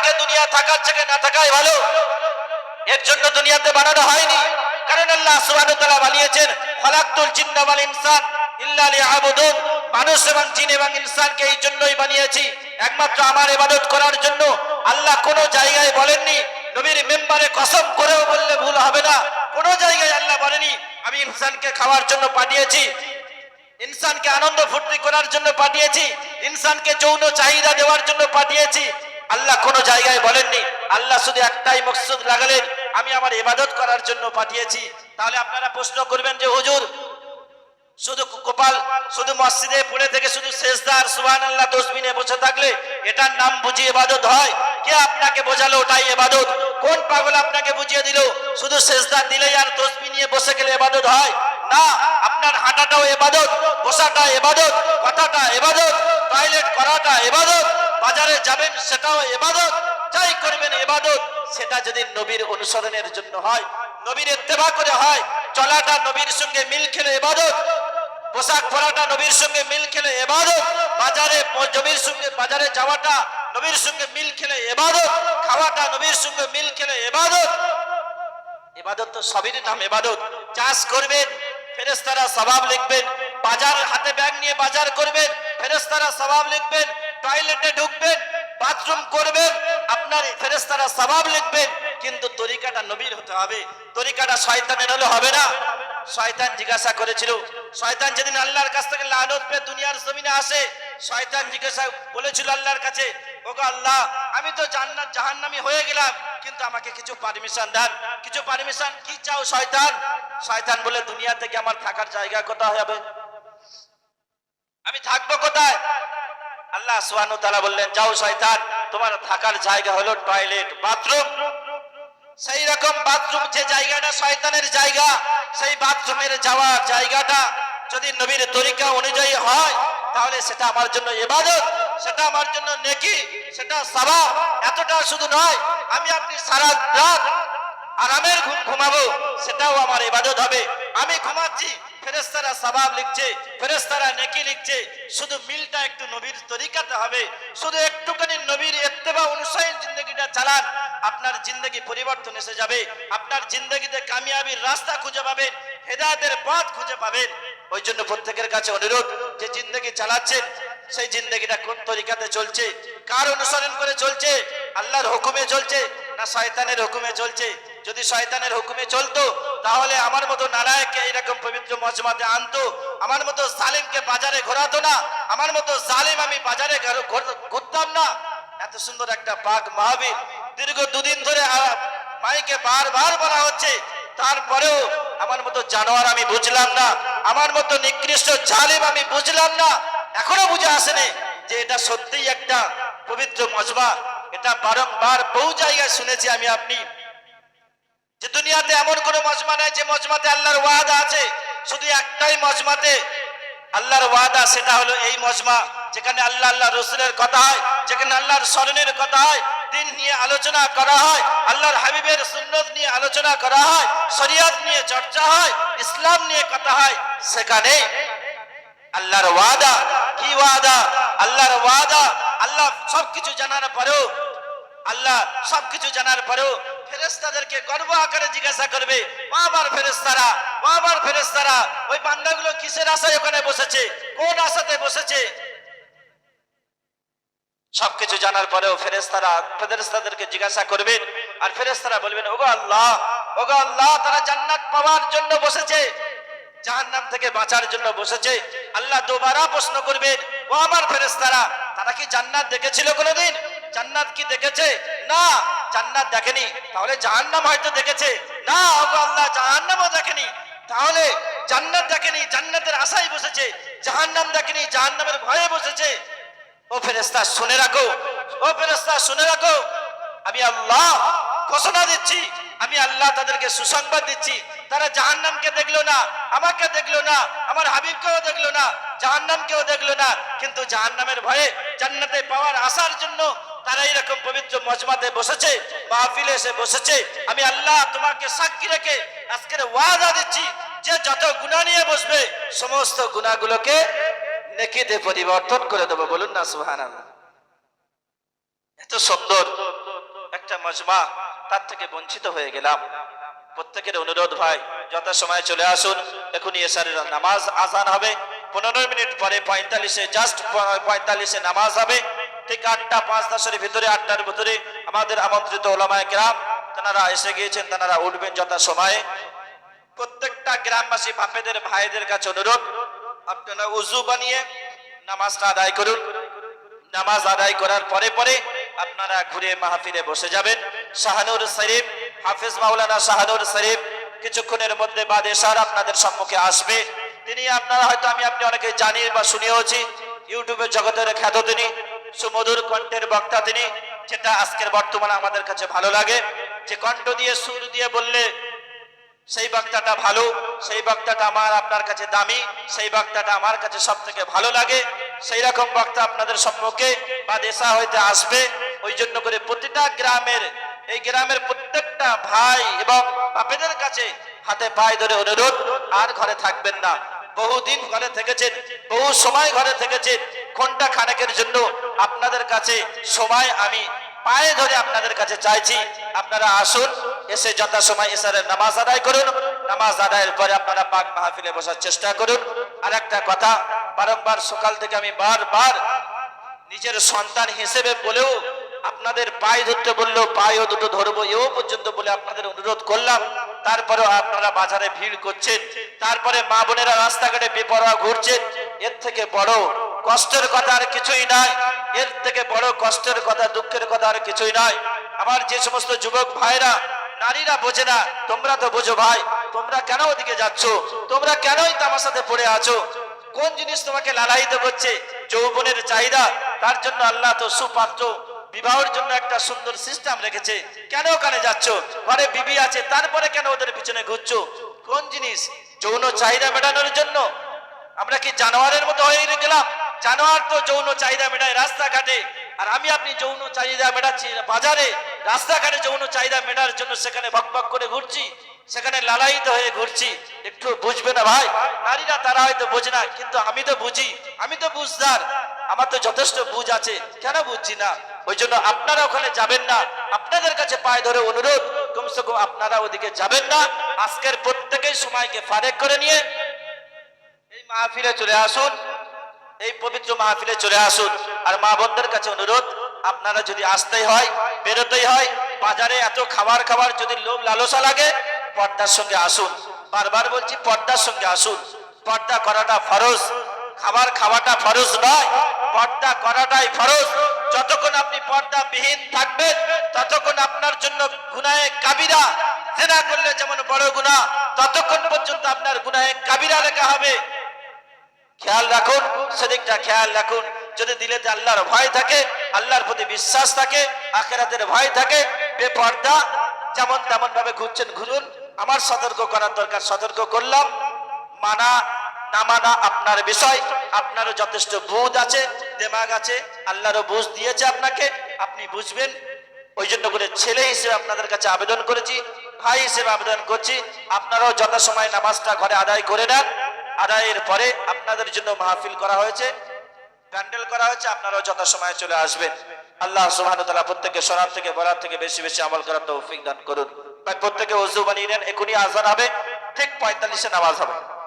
আরেকজনকে দুনিয়া থাকার থেকে না থাকাই ভালো। এর জন্য দুনিয়াতে বানানো হয়নি। কারণ আল্লাহ সুবহানাহু ওয়া তাআলা বানিয়েছেন, খালাকতুল জিন্না ওয়াল ইনসান ইল্লা লিয়াবুদুন। মানুষ এবং জিন এবং ইনসানকে এই জন্যই বানিয়েছি, একমাত্র আমার ইবাদত করার জন্য। আল্লাহ কোনো জায়গায় বলেননি, নবীর মেম্বারে কসম করেও বললে ভুল হবে না। কোনো জায়গায় আল্লাহ বলেনি আমি ইনসানকে খাওয়ার জন্য পাঠিয়েছি, ইনসানকে আনন্দ ফুর্তি করার জন্য পাঠিয়েছি, ইনসানকে যৌন চাহিদা দেওয়ার জন্য পাঠিয়েছি। আল্লাহ কোনো জায়গায় বলেননি, আল্লাহ শুধু একটাই মকসুদ লাগালেন, আমি আমার ইবাদত করার জন্য পাঠিয়েছি। তাহলে আপনারা প্রশ্ন করবেন যে, হুজুর, শুধু কপাল শুধু মসজিদে পড়ে থেকে শুধু শেষদার সুবহান আল্লাহ তসবিনে বসে থাকলে এটার নাম বুঝি এবাদত হয়? কে আপনাকে বোঝালো ওটাই এবাদত কোন পাগল আপনাকে বুঝিয়ে দিল? শুধু শেষদার দিলেই আর তসবি নিয়ে বসে গেলে এবাদত হয়? না, আপনার হাঁটাটাও এবাদত বসাটা ইবাদত, কথাটা ইবাদত, টয়লেট করাটা ইবাদত বাজারে যাবেন, সেটাও ইবাদত। যাই করবেন ইবাদত, সেটা যদি নবীর অনুসরণের জন্য হয়, নবীর ইত্তেবা করে হয়, চলাটা নবীর সঙ্গে মিল খেলে ইবাদত, পোশাক পরাটা নবীর সঙ্গে মিল খেলে এবাদত বাজারে নবীর সঙ্গে, বাজারে যাওয়াটা নবীর সঙ্গে মিল খেলে এবাদত খাওয়াটা নবীর সঙ্গে মিল খেলে এবাদত এবাদত তো সবের নাম এবাদত চাষ করবেন ফেরেস্তারা স্বভাব লিখবেন, বাজার হাতে ব্যাগ নিয়ে বাজার করবেন ফেরেস্তারা স্বভাব লিখবেন টয়লেটে ঢুকবেন, বাথরুম করবেন, আপনার ফেরেস্তারা সবাব লিখবেন, কিন্তু তরিকাটা নবীর হতে হবে। তরিকাটা শয়তানের হলে হবে না। শয়তান জিজ্ঞাসা করেছিল, শয়তান যেদিন আল্লাহর কাছ থেকে লানত পেয়ে দুনিয়ার জমিনে আসে? শয়তান জিজ্ঞাসা বলেছিল আল্লাহর কাছে, ওগো আল্লাহ, আমি তো জান্নাত, জাহান্নামি হয়ে গেলাম, কিন্তু আমাকে কিছু পারমিশন দেন। কিছু পারমিশন কি চাও শয়তান? শয়তান বলে, দুনিয়া থেকে আমার থাকার জায়গা কোথায় হবে? আমি থাকব কোথায়? আল্লাহ সুবহানাহু ওয়া তাআলা বললেন, যাও শয়তান, তোমার থাকার জায়গা হলো টয়লেট, বাথরুম। সেই রকম বাথরুম যে জায়গাটা শয়তানের জায়গা, সেই বাথরুমের যাওয়ার জায়গাটা যদি নবীর তরিকা অনুযায়ী হয়, তাহলে সেটা আমার জন্য ইবাদত, সেটা আমার জন্য নেকি, সেটা সাবা। এতটা শুধু নয়, আমি আপনি সারা রাত আরামের ঘুম ঘুমাবো, সেটাও আমার ইবাদত হবে। আমি ঘুমাচ্ছি ফেরেস্তারা সবাব লিখছে ফেরেস্তারা নেকি লিখছে। শুধু মিলটা একটু নবীর তরিকাতে হবে। শুধু একটুখানি নবীর এত্তেবা অনুসারী জিন্দগিটা চালান। আপনার জিন্দগি পরিবর্তন এসে যাবে। আপনার জিন্দগিতে কামিয়াবির রাস্তা খুঁজে পাবেন, হেদায়েতের পথ খুঁজে পাবেন। ওই জন্য প্রত্যেকের কাছে অনুরোধ, যে জিন্দগি চালাচ্ছেন, সেই জিন্দগিটা কোন তরিকাতে চলছে, কার অনুসরণ করে চলছে, আল্লাহর হুকুমে চলছে, না শয়তানের হুকুমে চলছে? যদি শয়তানের হুকুমে চলতো, তাহলে আমার মতো নারায়ণকে এইরকম পবিত্র মজমাতে আনতো, আমার মতো জালিমকে বাজারে ঘোরাতো না, আমার মতো জালিম আমি বাজারে ঘর- ঘর- ঘুরতাম না। এত সুন্দর একটা পাক মাহবিল দীর্ঘ দুদিন ধরে মাইকে বারবার বলা হচ্ছে, তারপরেও আমার মতো জানোয়ার আমি বুঝলাম না, আমার মতো নিকৃষ্ট জালিম আমি বুঝলাম না, এখনও বুঝে আসেনি যে এটা সত্যিই একটা পবিত্র মজমা, এটা বারংবার বহু জায়গায় শুনেছি আমি আপনি। যে দুনিয়াতে এমন কোন মজমা নাই যে মজমাতে আল্লাহর ওয়াদা আছে, শুধু একটাই মজমাতে আল্লাহর ওয়াদা, সেটা হলো এই মজমা যেখানে আল্লাহ আল্লাহ রসুলের কথা হয়, যেখানে আল্লাহর স্মরণের কথা হয়, দিন নিয়ে আলোচনা করা হয়, আল্লাহর হাবিবের সুন্নত নিয়ে আলোচনা করা হয়, শরিয়ত নিয়ে চর্চা হয়, ইসলাম নিয়ে কথা হয়, সেখানে আল্লাহর ওয়াদা, কি ওয়াদা? আল্লাহর ওয়াদা, আল্লাহ সবকিছু জানার পরেও, আল্লাহ সবকিছু জানার পরেও ফেরেস্তাদেরকে গর্ব আকারে জিজ্ঞাসা করবে আবার ফেরেস্তারা আবার ফেরেস্তারা ওই বান্দাগুলো কিসের আশায় ওখানে বসেছে? কোন আশাতে বসেছে? সবকিছু জানার পরেও ফেরেস্তারা ফেরেস্তাদেরকে জিজ্ঞাসা করবেন আর ফেরেস্তারা বলবেন, ওগো আল্লাহ ওগো আল্লাহ, তারা জান্নাত পাওয়ার জন্য বসেছে, জাহান্নাম থেকে বাঁচার জন্য বসেছে। আল্লাহ দুবারা প্রশ্ন করবেন, ও আমার ফেরেস্তারা তারা কি জান্নাত দেখেছিল কোনোদিন? জান্নাত কি দেখেছে? না জান্নাত দেখেনি, তাহলে জাহান্নাম হয়তো দেখেছে। না, ওগো আল্লাহ, জাহান্নামও দেখেনি। তাহলে জান্নাত দেখেনি, জান্নাতের আশায় বসেছে, জাহান্নাম দেখেনি, জাহান্নামের ভয়ে বসেছে। ও ফেরেস্তা শুনে রাখো, ও ফেরেস্তা শুনে রাখো। আমি আল্লাহ ঘোষণা দিচ্ছি, আমি আল্লাহ তাদেরকে সুসংবাদ দিচ্ছি। তারা জাহান্নামকে দেখল না, আমাকে দেখল না, আমার হাবিবকেও দেখল না, জাহান্নামকেও দেখল না। কিন্তু জাহান্নামের ভয়ে জান্নাতে পাওয়ার আসার জন্য তারা এরকম পবিত্র মজমাতে বসেছে, মাহফিলে এসে বসেছে। আমি আল্লাহ তোমাকে সাক্ষী রেখে আজকের ওয়াদা দিচ্ছি যে যত গুণা নিয়ে বসবে, সমস্ত গুণাগুলোকে নেকিতে পরিবর্তন করে দেবো। বলুন না সুহান এত সুন্দর একটা মজমা, তার থেকে বঞ্চিত হয়ে গেলাম। প্রত্যেকের অনুরোধ ভাই যত সময় চলে আসুন। এখনই এসারের নামাজ আজান হবে। পনেরো মিনিট পরে পঁয়তাল্লিশে, জাস্ট পঁয়তাল্লিশে নামাজ হবে। ঠিক আটটা, পাঁচ দশের ভিতরে, আটটার ভিতরে আমাদের আমন্ত্রিত ওলামায় গ্রাম তেনারা এসে গিয়েছেন, তেনারা উঠবেন যথা সময়ে প্রত্যেকটা গ্রামবাসী বাপেদের, ভাইদের কাছে অনুরোধ, আপনারা উজু বানিয়ে নামাজটা আদায় করুন। নামাজ আদায় করার পরে পরে আপনারা ঘুরে মাহফিলে বসে যাবেন। শাহানুর শরীফ, হাফিজ মাওলানা শাহানুর শরীফ, কিছুক্ষণের মধ্যে বাদেশার আপনাদের সম্মুখে আসবে। তিনি আপনারা হয়তো আমি আপনি অনেকে জানি বা শুনিয়েওছি, ইউটিউবের জগতের খ্যাত তিনি। সুমধুর কণ্ঠের বক্তা তিনি, যেটা আজকের বর্তমানে আমাদের কাছে ভালো লাগে। যে কণ্ঠ দিয়ে, সুর দিয়ে বললে সেই বক্তাটা ভালো, সেই বক্তাটা আমার আপনার কাছে দামি, সেই বক্তাটা আমার কাছে সব থেকে ভালো লাগে। সেই রকম বক্তা আপনাদের সম্মুখে বা দেশা হইতে আসবে। ওই জন্য করে প্রতিটা গ্রামের, এই গ্রামের প্রত্যেকটা ভাই এবং বাপেদের কাছে হাতে পায়ে ধরে অনুরোধ, আর ঘরে থাকবেন না। বহুদিন ঘরে থেকেছেন, বহু সময় ঘরে থেকেছেন ঘণ্টা খানেকের জন্য আপনাদের কাছে সময় আমি পায়ে ধরে আপনাদের কাছে চাইছি। আপনারা আসুন, এসে যথা সময় এসারের নামাজ আদায় করুন। নামাজ আদায়ের পরে আপনারা পাক মাহফিলে বসার চেষ্টা করুন। আর একটা কথা, বারংবার সকাল থেকে আমি বারবার নিজের সন্তান হিসেবে বলেও আপনাদের পায়ে ধরতে বলল পায়েও দুটো ধরবো, এও পর্যন্ত বলে আপনাদের অনুরোধ করলাম। তারপরেও আপনারা বাজারে ভিড় করছেন। তারপরে মা বোনেরা রাস্তাঘাটে বেপরোয়া ঘুরছেন। এর থেকে বড় কষ্টের কথা আর কিছুই নাই। এর থেকে বড় কষ্টের কথা, দুঃখের কথা আর কিছুই নাই। আমার যে সমস্ত যুবক ভাইরা, নারীরা বোঝে না, তোমরা তো বোঝো ভাই, তোমরা কেন ওদিকে যাচ্ছ? তোমরা কেনই তামার সাথে পড়ে আছো? কোন জিনিস তোমাকে লালায়িত করছে? যৌবনের চাহিদা, তার জন্য আল্লাহ তো সুপাত্র। বিবাহের জন্য একটা সুন্দর সিস্টেম রেখেছে। কেন ওখানে যাচ্ছ? ঘরে বিবি আছে, তারপরে কেন ওদের পিছনে ঘুরছো? কোন জিনিস যৌন চাহিদা মেটানোর জন্য? আমরা কি জানোয়ারের মতো হয়ে গেলাম? জানোয়ার তো যৌন চাহিদা মেটায় রাস্তাঘাটে। আর আমি আপনি যৌন চাহিদা মেটাচ্ছি বাজারে। রাস্তাঘাটে যৌন চাহিদা মেটার জন্য সেখানে বকবক করে ঘুরছি। সেখানে লালায়িত হয়ে ঘুরছি। একটু বুঝবে না ভাই? নারীরা তারা হয়তো বোঝে না, কিন্তু আমি তো বুঝি। আমি তো বুঝদার। আমার তো যথেষ্ট বুঝ আছে। কেন বুঝছি না? ওই জন্য আপনারা ওখানে যাবেন না। আপনাদের কাছে পায়ে ধরে অনুরোধ, কমসে কম আপনারা ওদিকে যাবেন না। আজকের প্রত্যেকেই সময়কে ফারেক করে নিয়ে এই মাহফিলে চলে আসুন। এই পবিত্র মাহফিলে চলে আসুন। আর মা বোনদের কাছে অনুরোধ, আপনারা যদি আসতেই হয়, বেরোতেই হয়, বাজারে এত খাবার খাবার যদি লোভ লালসা লাগে, পর্দার সঙ্গে আসুন। বারবার বলছি, পর্দার সঙ্গে আসুন। পর্দা করাটা ফরজ। খাবার খাওয়াটা ফরজ নয়। পর্দা করাটাই ফরজ। যতক্ষণ আপনি পর্দা বিহীন থাকবেন, ততক্ষণ আপনার জন্য গুনায়ে কাবিরা। জেনা করলে যেমন বড় গুনাহ, ততক্ষণ পর্যন্ত আপনার গুনায়ে কাবিরা লেখা হবে। খেয়াল রাখুন, সেদিকটা খেয়াল রাখুন। যদি দিলেতে আল্লাহর ভয় থাকে, আল্লাহর প্রতি বিশ্বাস থাকে, আখেরাতের ভয় থাকে, বেপর্দা, যেমন তেমন ভাবে ঘুরছেন, ঘুরুন। আমার সতর্ক করার দরকার, সতর্ক করলাম। মানা, না মানা আপনার বিষয়, আপনারও যথেষ্ট বুধ আছে, দেমাগ আছে, আল্লাহরও বুঝ দিয়েছে আপনাকে, আপনি বুঝবেন। ওই জন্য করে ছেলে হিসেবে আপনাদের কাছে আবেদন করেছি, ভাই হিসেবে আবেদন করছি, আপনারাও যথাসময় নামাজটা ঘরে আদায় করে নেন। আদায়ের পরে আপনাদের জন্য মাহফিল করা হয়েছে। প্যান্ডেল করা হয়েছে, আপনারাও যথাসময়ে চলে আসবেন। আল্লাহ সুহান তালা প্রত্যেকে সরার থেকে বলার থেকে বেশি বেশি আমল করার তৌফিক দান করুন। প্রত্যেকে অজু বানিয়ে নেন এখনই আজান হবে, ঠিক পঁয়তাল্লিশে নামাজ হবে।